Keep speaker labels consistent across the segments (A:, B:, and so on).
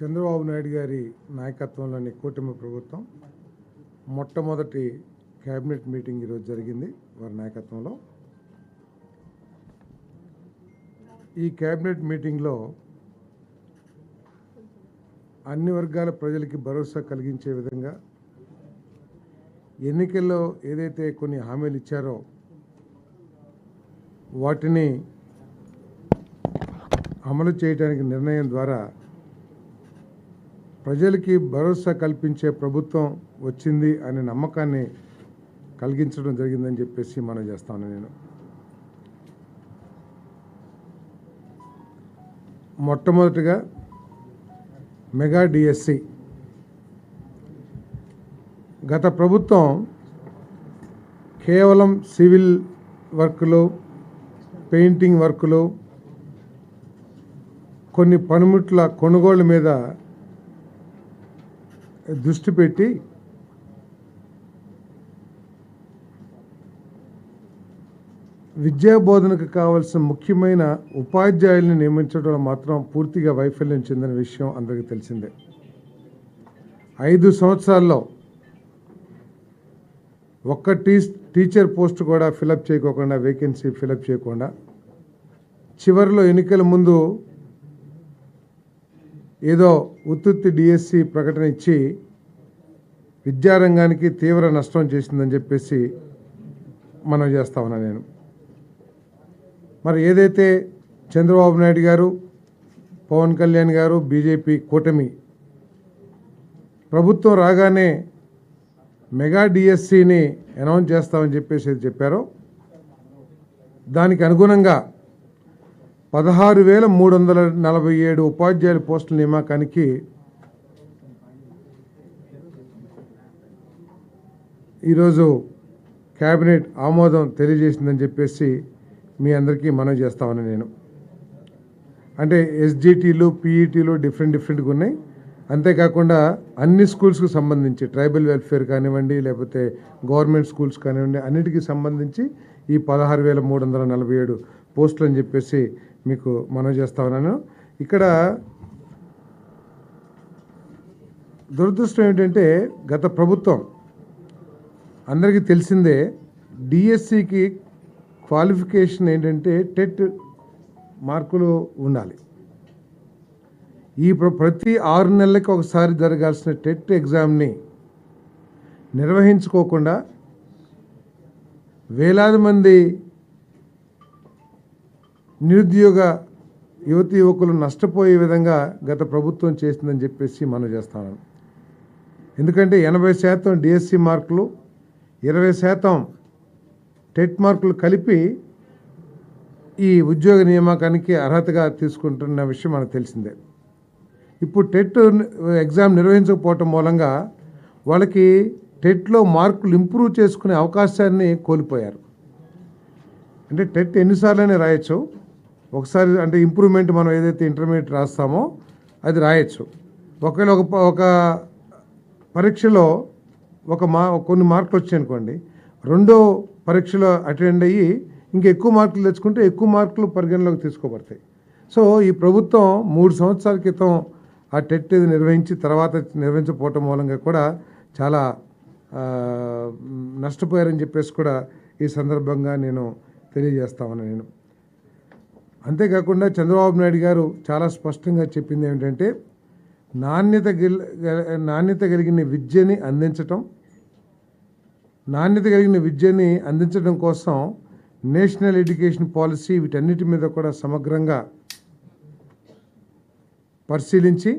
A: చంద్రబాబు నాయుడు గారి నాయకత్వంలోని కూటమి ప్రభుత్వం మొట్టమొదటి క్యాబినెట్ మీటింగ్ ఈరోజు జరిగింది వారి నాయకత్వంలో. ఈ క్యాబినెట్ మీటింగ్లో అన్ని వర్గాల ప్రజలకి భరోసా కలిగించే విధంగా ఎన్నికల్లో ఏదైతే కొన్ని హామీలు ఇచ్చారో వాటిని అమలు చేయడానికి నిర్ణయం ద్వారా ప్రజలకి భరోసా కల్పించే ప్రభుత్వం వచ్చింది అనే నమ్మకాన్ని కలిగించడం జరిగిందని చెప్పేసి మనం చేస్తాను నేను. మొట్టమొదటిగా మెగా డిఎస్సి. గత ప్రభుత్వం కేవలం సివిల్ వర్క్లు పెయింటింగ్ వర్కులు కొన్ని పనిముట్ల కొనుగోలు మీద దృష్టి పెట్టి విద్యా బోధనకు కావాల్సిన ముఖ్యమైన ఉపాధ్యాయుల్ని నియమించడంలో మాత్రం పూర్తిగా వైఫల్యం చెందిన విషయం అందరికీ తెలిసిందే. ఐదు సంవత్సరాల్లో ఒక్క టీ టీచర్ పోస్ట్ కూడా ఫిలప్ చేయకోకుండా వేకెన్సీ ఫిలప్ చేయకుండా చివరిలో ఎన్నికల ముందు ఏదో ఉత్తుత్తి డిఎస్సి ప్రకటన ఇచ్చి విద్యారంగానికి తీవ్ర నష్టం చేసిందని చెప్పేసి మనం చేస్తా ఉన్నా నేను. మరి ఏదైతే చంద్రబాబు నాయుడు గారు పవన్ కళ్యాణ్ గారు బీజేపీ కూటమి ప్రభుత్వం రాగానే మెగా డిఎస్సిని అనౌన్స్ చేస్తామని చెప్పేసి చెప్పారో దానికి అనుగుణంగా పదహారు వేల మూడు వందల నలభై ఏడు ఉపాధ్యాయుల పోస్టుల నియామకానికి ఈరోజు కేబినెట్ ఆమోదం తెలియజేసిందని చెప్పేసి మీ అందరికీ మనవి చేస్తామని నేను. అంటే ఎస్జిటీలు పీఈటీలు డిఫరెంట్ డిఫరెంట్గా ఉన్నాయి. అంతేకాకుండా అన్ని స్కూల్స్కి సంబంధించి ట్రైబల్ వెల్ఫేర్ కానివ్వండి లేకపోతే గవర్నమెంట్ స్కూల్స్ కానివ్వండి అన్నిటికీ సంబంధించి ఈ పదహారు వేల మూడు వందల నలభై ఏడు పోస్టులు అని చెప్పేసి మీకు మనవి చేస్తా ఉన్నాను. ఇక్కడ దురదృష్టం ఏంటంటే గత ప్రభుత్వం అందరికీ తెలిసిందే డిఎస్సికి క్వాలిఫికేషన్ ఏంటంటే టెట్ మార్కులు ఉండాలి. ఈ ప్రతి ఆరు నెలలకి ఒకసారి జరగాల్సిన టెట్ ఎగ్జామ్ని నిర్వహించుకోకుండా వేలాది మంది నిరుద్యోగ యువతి యువకులు నష్టపోయే విధంగా గత ప్రభుత్వం చేసిందని చెప్పేసి మనం చేస్తాను ఎందుకంటే ఎనభై శాతం డిఎస్సి మార్కులు ఇరవై శాతం టెట్ మార్కులు కలిపి ఈ ఉద్యోగ నియామకానికి అర్హతగా తీసుకుంటున్న విషయం మనకు తెలిసిందే. ఇప్పుడు టెట్ ఎగ్జామ్ నిర్వహించకపోవటం మూలంగా వాళ్ళకి టెట్లో మార్కులు ఇంప్రూవ్ చేసుకునే అవకాశాన్ని కోల్పోయారు. అంటే టెట్ ఎన్నిసార్లైనా రాయొచ్చు. ఒకసారి అంటే ఇంప్రూవ్మెంట్ మనం ఏదైతే ఇంటర్మీడియట్ రాస్తామో అది రాయొచ్చు. ఒకవేళ ఒక ఒక పరీక్షలో ఒక మా కొన్ని మార్కులు వచ్చాయి అనుకోండి రెండో పరీక్షలో అటెండ్ అయ్యి ఇంకా ఎక్కువ మార్కులు తెచ్చుకుంటే ఎక్కువ మార్కులు పరిగణలోకి తీసుకోబడతాయి. సో ఈ ప్రభుత్వం మూడు సంవత్సరాల క్రితం ఆ టెట్ ఇది నిర్వహించి తర్వాత నిర్వహించకపోవటం మూలంగా కూడా చాలా నష్టపోయారని చెప్పేసి కూడా ఈ సందర్భంగా నేను తెలియజేస్తామని నేను అంతేకాకుండా చంద్రబాబు నాయుడు గారు చాలా స్పష్టంగా చెప్పింది ఏమిటంటే నాణ్యత నాణ్యత కలిగిన విద్యని అందించటం నాణ్యత కలిగిన విద్యని అందించడం కోసం నేషనల్ ఎడ్యుకేషన్ పాలసీ వీటన్నిటి మీద కూడా సమగ్రంగా పరిశీలించి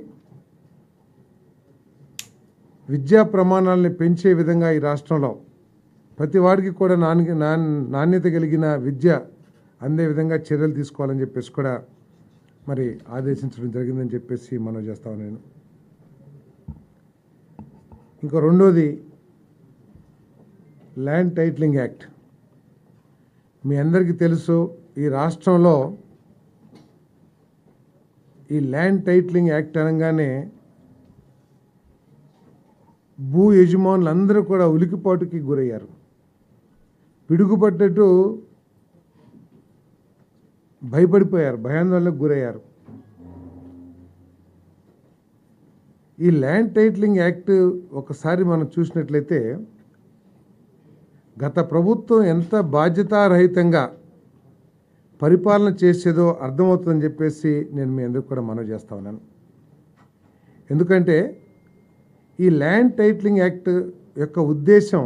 A: విద్యా ప్రమాణాలని పెంచే విధంగా ఈ రాష్ట్రంలో ప్రతి వాడికి కూడా నాణ్య నాణ్యత కలిగిన విద్య అందే విధంగా చర్యలు తీసుకోవాలని చెప్పేసి కూడా మరి ఆదేశించడం జరిగిందని చెప్పేసి మనం చేస్తాను నేను ఇంకా రెండోది ల్యాండ్ టైటిలింగ్ యాక్ట్ మీ అందరికీ తెలుసు ఈ రాష్ట్రంలో ఈ ల్యాండ్ టైటిలింగ్ యాక్ట్ అనగానే భూ యజమానులు అందరూ కూడా ఉలికిపాటుకి గురయ్యారు. పిడుగుపడ్డట్టు భయపడిపోయారు భయాందోళనకు గురయ్యారు. ఈ ల్యాండ్ టైటిలింగ్ యాక్ట్ ఒకసారి మనం చూసినట్లయితే గత ప్రభుత్వం ఎంత బాధ్యతారహితంగా పరిపాలన చేసేదో అర్థమవుతుందని చెప్పేసి నేను మీ అందరికి కూడా మనవి చేస్తా ఉన్నాను. ఎందుకంటే ఈ ల్యాండ్ టైటిలింగ్ యాక్ట్ యొక్క ఉద్దేశం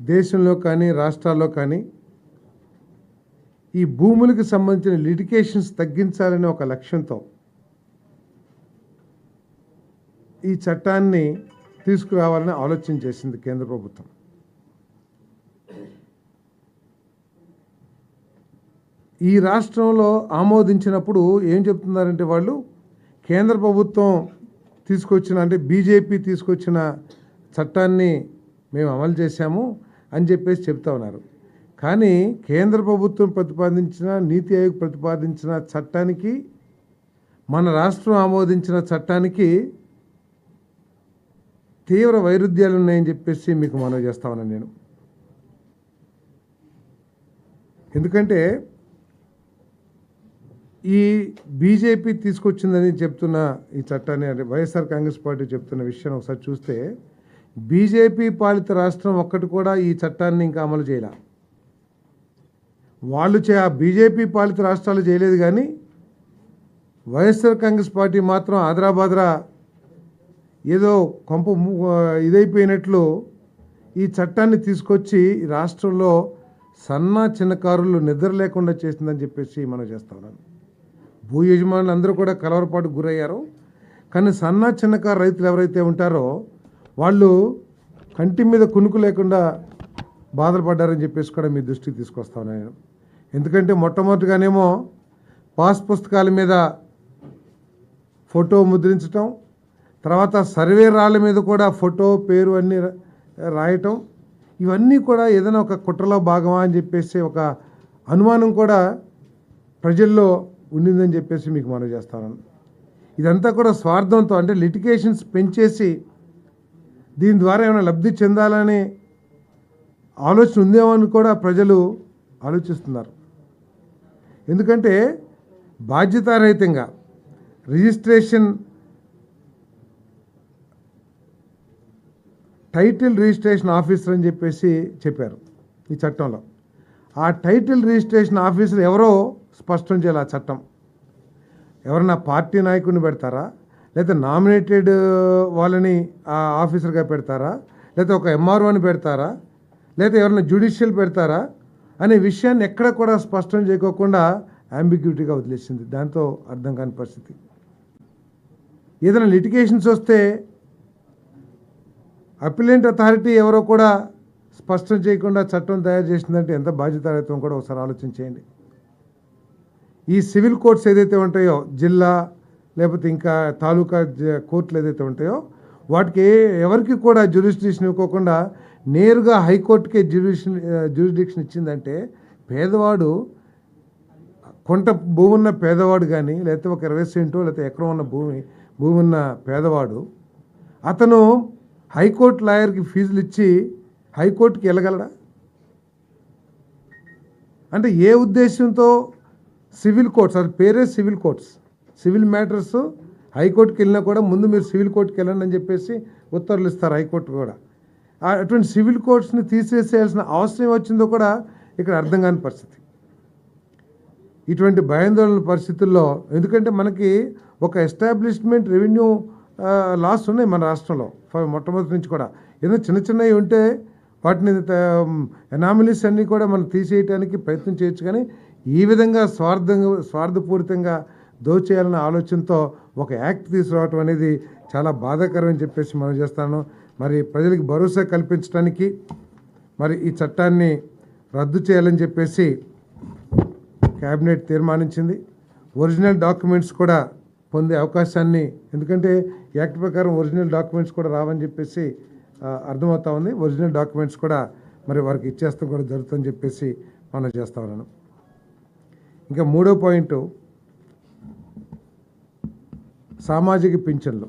A: దేశంలో కానీ రాష్ట్రాల్లో కానీ ఈ భూములకు సంబంధించిన లిటికేషన్స్ తగ్గించాలనే ఒక లక్ష్యంతో ఈ చట్టాన్ని తీసుకురావాలని ఆలోచన చేసింది కేంద్ర ప్రభుత్వం. ఈ రాష్ట్రంలో ఆమోదించినప్పుడు ఏం చెప్తున్నారంటే వాళ్ళు? కేంద్ర ప్రభుత్వం తీసుకొచ్చిన అంటే బీజేపీ తీసుకొచ్చిన చట్టాన్ని మేము అమలు చేశాము అని చెప్పేసి చెప్తా ఉన్నారు. కానీ కేంద్ర ప్రభుత్వం ప్రతిపాదించిన నీతి ఆయోగ్ ప్రతిపాదించిన చట్టానికి మన రాష్ట్రం ఆమోదించిన చట్టానికి తీవ్ర వైరుధ్యాలు ఉన్నాయని చెప్పేసి మీకు మనవి చేస్తా నేను. ఎందుకంటే ఈ బీజేపీ తీసుకొచ్చిందని చెప్తున్న ఈ చట్టాన్ని అంటే వైఎస్ఆర్ కాంగ్రెస్ పార్టీ చెప్తున్న విషయం ఒకసారి చూస్తే బీజేపీ పాలిత రాష్ట్రం ఒక్కటి కూడా ఈ చట్టాన్ని ఇంకా అమలు చేయాల. వాళ్ళు చే ఆ బీజేపీ పాలిత రాష్ట్రాలు చేయలేదు కానీ వైఎస్ఆర్ కాంగ్రెస్ పార్టీ మాత్రం ఆదరాబాద్రా ఏదో కొంప ఇదైపోయినట్లు ఈ చట్టాన్ని తీసుకొచ్చి ఈ రాష్ట్రంలో సన్న చిన్నకారులు నిద్ర లేకుండా చేసిందని చెప్పేసి మనం చేస్తా ఉన్నాను భూ యజమానులు అందరూ కూడా కలవరపాటు గురయ్యారు. కానీ సన్న చిన్నకారు రైతులు ఎవరైతే ఉంటారో వాళ్ళు కంటి మీద కునుకు లేకుండా బాధలు పడ్డారని చెప్పేసి కూడా మీ దృష్టికి తీసుకొస్తాను నేను ఎందుకంటే మొట్టమొదటిగానేమో పాస్ పుస్తకాల మీద ఫోటో ముద్రించటం తర్వాత సర్వే రాళ్ళ మీద కూడా ఫోటో పేరు అన్నీ రాయటం. ఇవన్నీ కూడా ఏదైనా ఒక కుట్రలో భాగమా అని చెప్పేసి ఒక అనుమానం కూడా ప్రజల్లో ఉండిందని చెప్పేసి మీకు మనం చేస్తాను. ఇదంతా కూడా స్వార్థంతో అంటే లిటికేషన్స్ పెంచేసి దీని ద్వారా ఏమైనా లబ్ధి చెందాలనే ఆలోచన ఉందేమో అని కూడా ప్రజలు ఆలోచిస్తున్నారు. ఎందుకంటే బాధ్యతారహితంగా రిజిస్ట్రేషన్ టైటిల్ రిజిస్ట్రేషన్ ఆఫీసర్ అని చెప్పేసి చెప్పారు ఈ చట్టంలో. ఆ టైటిల్ రిజిస్ట్రేషన్ ఆఫీసర్ ఎవరో స్పష్టం చేయాలి ఆ చట్టం. ఎవరన్నా పార్టీ నాయకుడిని పెడతారా? లేదా నామినేటెడ్ వాళ్ళని ఆ ఆఫీసర్గా పెడతారా? లేదా ఒక ఎంఆర్ఓని పెడతారా? లేదా ఎవరైనా జ్యుడిషియల్ పెడతారా? అనే విషయాన్ని ఎక్కడ కూడా స్పష్టం చేయకోకుండా అంబిగ్యూటీగా వదిలేసింది. దాంతో అర్థం కాని పరిస్థితి. ఏదైనా లిటిగేషన్స్ వస్తే అపిలెంట్ అథారిటీ ఎవరో కూడా స్పష్టం చేయకుండా చట్టం తయారు చేసిందంటే ఎంత బాధ్యతాయుతం కూడా ఒకసారి ఆలోచన చేయండి. ఈ సివిల్ కోర్ట్స్ ఏదైతే ఉంటాయో జిల్లా లేకపోతే ఇంకా తాలూకా జ- కోర్టులు ఏదైతే ఉంటాయో వాటికి ఎవరికి కూడా జ్యూరిస్డిక్షన్ ఇవ్వకుండా నేరుగా హైకోర్టుకే జ్యూరిషన్ జ్యూరిడిక్షన్ ఇచ్చిందంటే పేదవాడు కొంట భూమి ఉన్న పేదవాడు కానీ లేకపోతే ఒక ఇరవై సెంటు లేకపోతే ఎకరం ఉన్న భూమి భూమి ఉన్న పేదవాడు అతను హైకోర్టు లాయర్కి ఫీజులు ఇచ్చి హైకోర్టుకి వెళ్ళగలడా? అంటే ఏ ఉద్దేశంతో సివిల్ కోర్ట్స్ అది పేరే సివిల్ కోర్ట్స్. సివిల్ మ్యాటర్స్ హైకోర్టుకి వెళ్ళినా కూడా ముందు మీరు సివిల్ కోర్టుకి వెళ్ళండి అని చెప్పేసి ఉత్తర్వులు ఇస్తారు హైకోర్టు కూడా. అటువంటి సివిల్ కోర్ట్స్ని తీసేసేయాల్సిన అవసరం వచ్చిందో కూడా ఇక్కడ అర్థం కాని పరిస్థితి. ఇటువంటి భయాందోళన పరిస్థితుల్లో ఎందుకంటే మనకి ఒక ఎస్టాబ్లిష్మెంట్ రెవెన్యూ లాస్ ఉన్నాయి మన రాష్ట్రంలో ఫ- మొట్టమొదటి నుంచి కూడా. ఏదో చిన్న చిన్నవి ఉంటే వాటిని ఎనామిలీస్ అన్నీ కూడా మనం తీసేయటానికి ప్రయత్నం చేయొచ్చు కానీ ఈ విధంగా స్వార్థంగా స్వార్థపూరితంగా దోచేయాలన్న ఆలోచనతో ఒక యాక్ట్ తీసుకురావటం అనేది చాలా బాధాకరం అని చెప్పేసి మనం చేస్తాను. మరి ప్రజలకు భరోసా కల్పించడానికి మరి ఈ చట్టాన్ని రద్దు చేయాలని చెప్పేసి క్యాబినెట్ తీర్మానించింది. ఒరిజినల్ డాక్యుమెంట్స్ కూడా పొందే అవకాశాన్ని ఎందుకంటే యాక్ట్ ప్రకారం ఒరిజినల్ డాక్యుమెంట్స్ కూడా రావని చెప్పేసి అర్థమవుతా ఉంది. ఒరిజినల్ డాక్యుమెంట్స్ కూడా మరి వారికి ఇచ్చేస్తాం కూడా జరుగుతుందని చెప్పేసి మనం చేస్తా ఉన్నాను. ఇంకా మూడో పాయింట్ సామాజిక పింఛన్లు.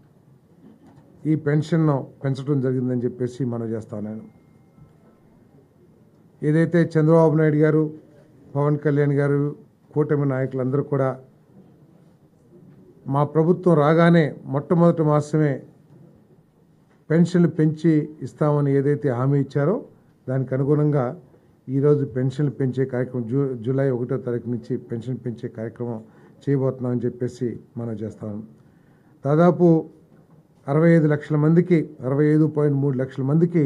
A: ఈ పెన్షన్ను పెంచడం జరిగిందని చెప్పేసి మనం చేస్తాను నేను ఏదైతే చంద్రబాబు నాయుడు గారు పవన్ కళ్యాణ్ గారు కూటమి నాయకులందరూ కూడా మా ప్రభుత్వం రాగానే మొట్టమొదటి మాసమే పెన్షన్లు పెంచి ఇస్తామని ఏదైతే హామీ ఇచ్చారో దానికి అనుగుణంగా ఈరోజు పెన్షన్లు పెంచే కార్యక్రమం జూ జూలై ఒకటో తారీఖు నుంచి పెన్షన్ పెంచే కార్యక్రమం చేయబోతున్నామని చెప్పేసి మనం చేస్తాం దాదాపు అరవై ఐదు లక్షల మందికి అరవై ఐదు పాయింట్ మూడు లక్షల మందికి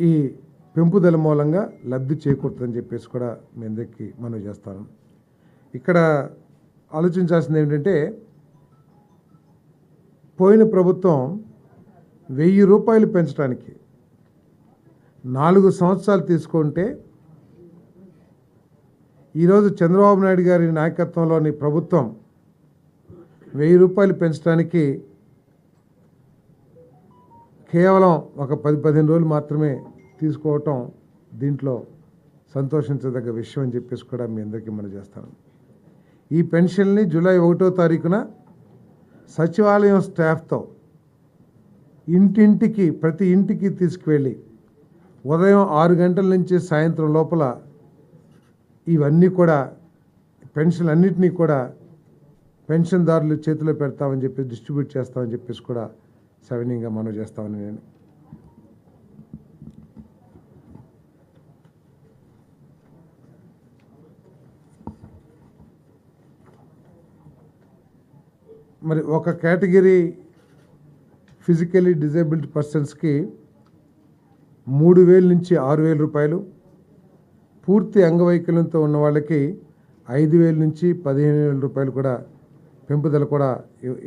A: ఈ పెంపుదల మూలంగా లబ్ధి చేకూరుతుందని చెప్పేసి కూడా మీ అందరికీ మనం చేస్తాను. ఇక్కడ ఆలోచించాల్సింది ఏంటంటే పోయిన ప్రభుత్వం వెయ్యి రూపాయలు పెంచడానికి నాలుగు సంవత్సరాలు తీసుకుంటే ఈరోజు చంద్రబాబు నాయుడు గారి నాయకత్వంలోని ప్రభుత్వం వెయ్యి రూపాయలు పెంచడానికి కేవలం ఒక పది పదిహేను రోజులు మాత్రమే తీసుకోవటం దీంట్లో సంతోషించదగ్గ విషయం అని చెప్పేసి కూడా మీ అందరికీ మనం చేస్తాను. ఈ పెన్షన్ని జూలై ఒకటో తారీఖున సచివాలయం స్టాఫ్తో ఇంటింటికి ప్రతి ఇంటికి తీసుకువెళ్ళి ఉదయం ఆరు గంటల నుంచి సాయంత్రం లోపల ఇవన్నీ కూడా పెన్షన్ అన్నిటినీ కూడా పెన్షన్దారులు చేతిలో పెడతామని చెప్పి డిస్ట్రిబ్యూట్ చేస్తామని చెప్పేసి కూడా సవినీయంగా మనం చేస్తామని నేను. మరి ఒక కేటగిరీ ఫిజికలీ డిజేబుల్డ్ పర్సన్స్కి మూడు వేల నుంచి ఆరు వేల రూపాయలు పూర్తి అంగవైకల్యంతో ఉన్న వాళ్ళకి ఐదు వేల నుంచి పదిహేను వేల రూపాయలు కూడా పెంపుదల కూడా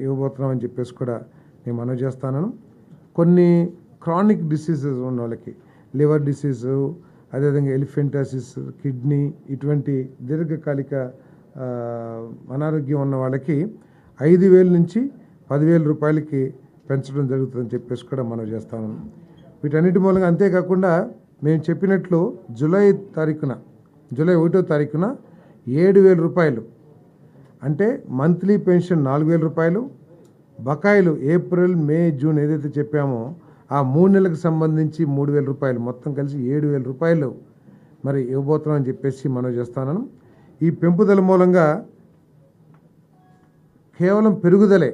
A: ఇవ్వబోతున్నామని చెప్పేసి కూడా నేను మనవి చేస్తాను కొన్ని క్రానిక్ డిసీజెస్ ఉన్న వాళ్ళకి లివర్ డిసీజు అదేవిధంగా ఎలిఫెంటాసిస్ కిడ్నీ ఇటువంటి దీర్ఘకాలిక అనారోగ్యం ఉన్న వాళ్ళకి ఐదు వేల నుంచి పదివేల రూపాయలకి పెంచడం జరుగుతుందని చెప్పేసి కూడా మనం చేస్తాను. వీటన్నిటి మూలంగా అంతేకాకుండా మేము చెప్పినట్లు జూలై తారీఖున జూలై ఒకటో తారీఖున ఏడు వేల రూపాయలు అంటే మంత్లీ పెన్షన్ నాలుగు వేల రూపాయలు బకాయిలు ఏప్రిల్ మే జూన్ ఏదైతే చెప్పామో ఆ మూడు నెలలకు సంబంధించి మూడు వేల రూపాయలు. మొత్తం కలిసి ఏడు వేల రూపాయలు మరి ఇవ్వబోతున్నామని చెప్పేసి మనం చేస్తాను. ఈ పెంపుదల మూలంగా కేవలం పెరుగుదలే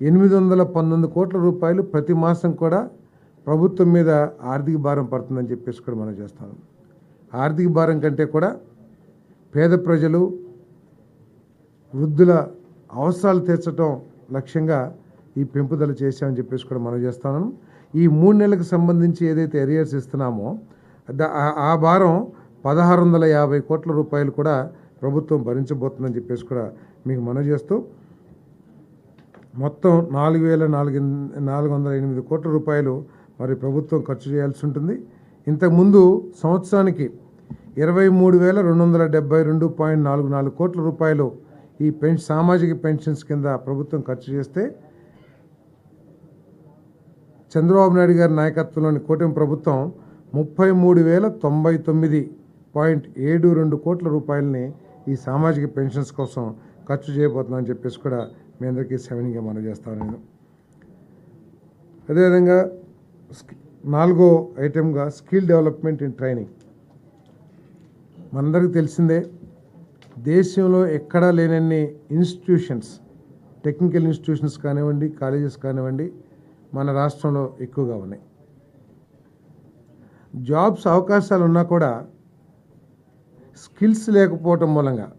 A: ఎనిమిది వందల పంతొమ్మిది కోట్ల రూపాయలు ప్రతి మాసం కూడా ప్రభుత్వం మీద ఆర్థిక భారం పడుతుందని చెప్పేసి కూడా మనం చేస్తాం ఆర్థిక భారం కంటే కూడా పేద ప్రజలు వృద్ధుల అవసరాలు తీర్చడం లక్ష్యంగా ఈ పెంపుదల చేశామని చెప్పేసి కూడా మనం చేస్తున్నాను ఈ మూడు నెలలకు సంబంధించి ఏదైతే ఎరియర్స్ ఇస్తున్నామో ఆ- ఆ భారం పదహారు వందల యాభై కోట్ల రూపాయలు కూడా ప్రభుత్వం భరించబోతుందని చెప్పేసి కూడా మీకు మనవి చేస్తూ మొత్తం నాలుగు వేల నాలుగు నాలుగు వందల ఎనిమిది కోట్ల రూపాయలు మరి ప్రభుత్వం ఖర్చు చేయాల్సి ఉంటుంది. ఇంతకుముందు సంవత్సరానికి ఇరవై మూడు వేల రెండు వందల డెబ్బై రెండు పాయింట్ నాలుగు నాలుగు కోట్ల రూపాయలు ఈ పెన్ సామాజిక పెన్షన్స్ కింద ప్రభుత్వం ఖర్చు చేస్తే చంద్రబాబు నాయుడు గారి నాయకత్వంలోని కూటమి ప్రభుత్వం ముప్పై మూడు వేల తొంభై తొమ్మిది పాయింట్ ఏడు రెండు కోట్ల రూపాయలని ఈ సామాజిక పెన్షన్స్ కోసం ఖర్చు చేయబోతున్నామని చెప్పేసి కూడా మీ అందరికీ సెవెన్గా మనం చేస్తాను నేను అదేవిధంగా నాలుగో ఐటెంగా స్కిల్ డెవలప్మెంట్ ఇన్ ట్రైనింగ్. మనందరికీ తెలిసిందే దేశంలో ఎక్కడా లేనన్ని ఇన్స్టిట్యూషన్స్ టెక్నికల్ ఇన్స్టిట్యూషన్స్ కానివ్వండి కాలేజెస్ కానివ్వండి మన రాష్ట్రంలో ఎక్కువగా ఉన్నాయి. జాబ్స్ అవకాశాలు ఉన్నా కూడా స్కిల్స్ లేకపోవటం మూలంగా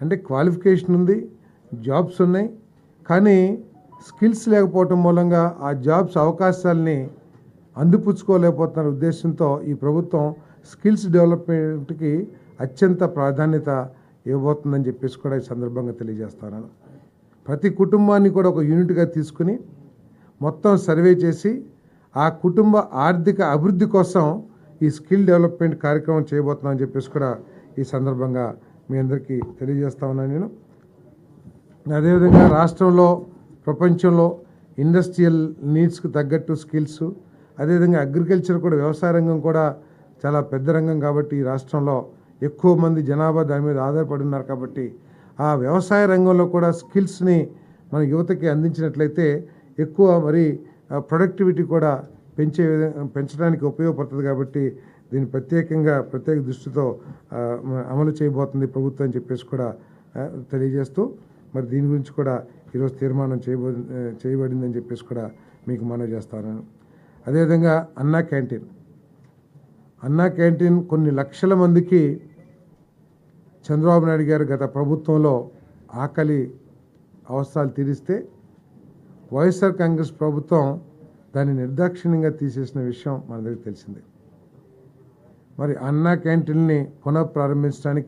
A: అంటే క్వాలిఫికేషన్ ఉంది జాబ్స్ ఉన్నాయి కానీ స్కిల్స్ లేకపోవటం మూలంగా ఆ జాబ్స్ అవకాశాలని అందిపుచ్చుకోలేకపోతున్న ఉద్దేశంతో ఈ ప్రభుత్వం స్కిల్స్ డెవలప్మెంట్కి అత్యంత ప్రాధాన్యత ఇవ్వబోతుందని చెప్పేసి కూడా ఈ సందర్భంగా తెలియజేస్తాను. ప్రతి కుటుంబాన్ని కూడా ఒక యూనిట్గా తీసుకుని మొత్తం సర్వే చేసి ఆ కుటుంబ ఆర్థిక అభివృద్ధి కోసం ఈ స్కిల్ డెవలప్మెంట్ కార్యక్రమం చేయబోతున్నామని చెప్పేసి కూడా ఈ సందర్భంగా మీ అందరికీ తెలియజేస్తా ఉన్నాను నేను. అదేవిధంగా రాష్ట్రంలో ప్రపంచంలో ఇండస్ట్రియల్ నీడ్స్కి తగ్గట్టు స్కిల్స్ అదేవిధంగా అగ్రికల్చర్ కూడా వ్యవసాయ రంగం కూడా చాలా పెద్ద రంగం కాబట్టి ఈ రాష్ట్రంలో ఎక్కువ మంది జనాభా దాని మీద ఆధారపడి ఉన్నారు కాబట్టి ఆ వ్యవసాయ రంగంలో కూడా స్కిల్స్ని మన యువతకి అందించినట్లయితే ఎక్కువ మరి ప్రొడక్టివిటీ కూడా పెంచే పెంచడానికి ఉపయోగపడుతుంది కాబట్టి దీన్ని ప్రత్యేకంగా ప్రత్యేక దృష్టితో అమలు చేయబోతుంది ప్రభుత్వం అని చెప్పేసి కూడా తెలియజేస్తూ మరి దీని గురించి కూడా ఈరోజు తీర్మానం చేయబో చేయబడింది చేయబడిందని చెప్పేసి కూడా మీకు మనవి చేస్తాను. అదేవిధంగా అన్నా క్యాంటీన్. అన్నా క్యాంటీన్ కొన్ని లక్షల మందికి చంద్రబాబు నాయుడు గారు గత ప్రభుత్వంలో ఆకలి అవసరాలు తీరిస్తే వైఎస్ఆర్ కాంగ్రెస్ ప్రభుత్వం దాన్ని నిర్దాక్షిణ్యంగా తీసేసిన విషయం మన దగ్గర తెలిసిందే. మరి అన్నా క్యాంటీన్ని పునః ప్రారంభించడానికి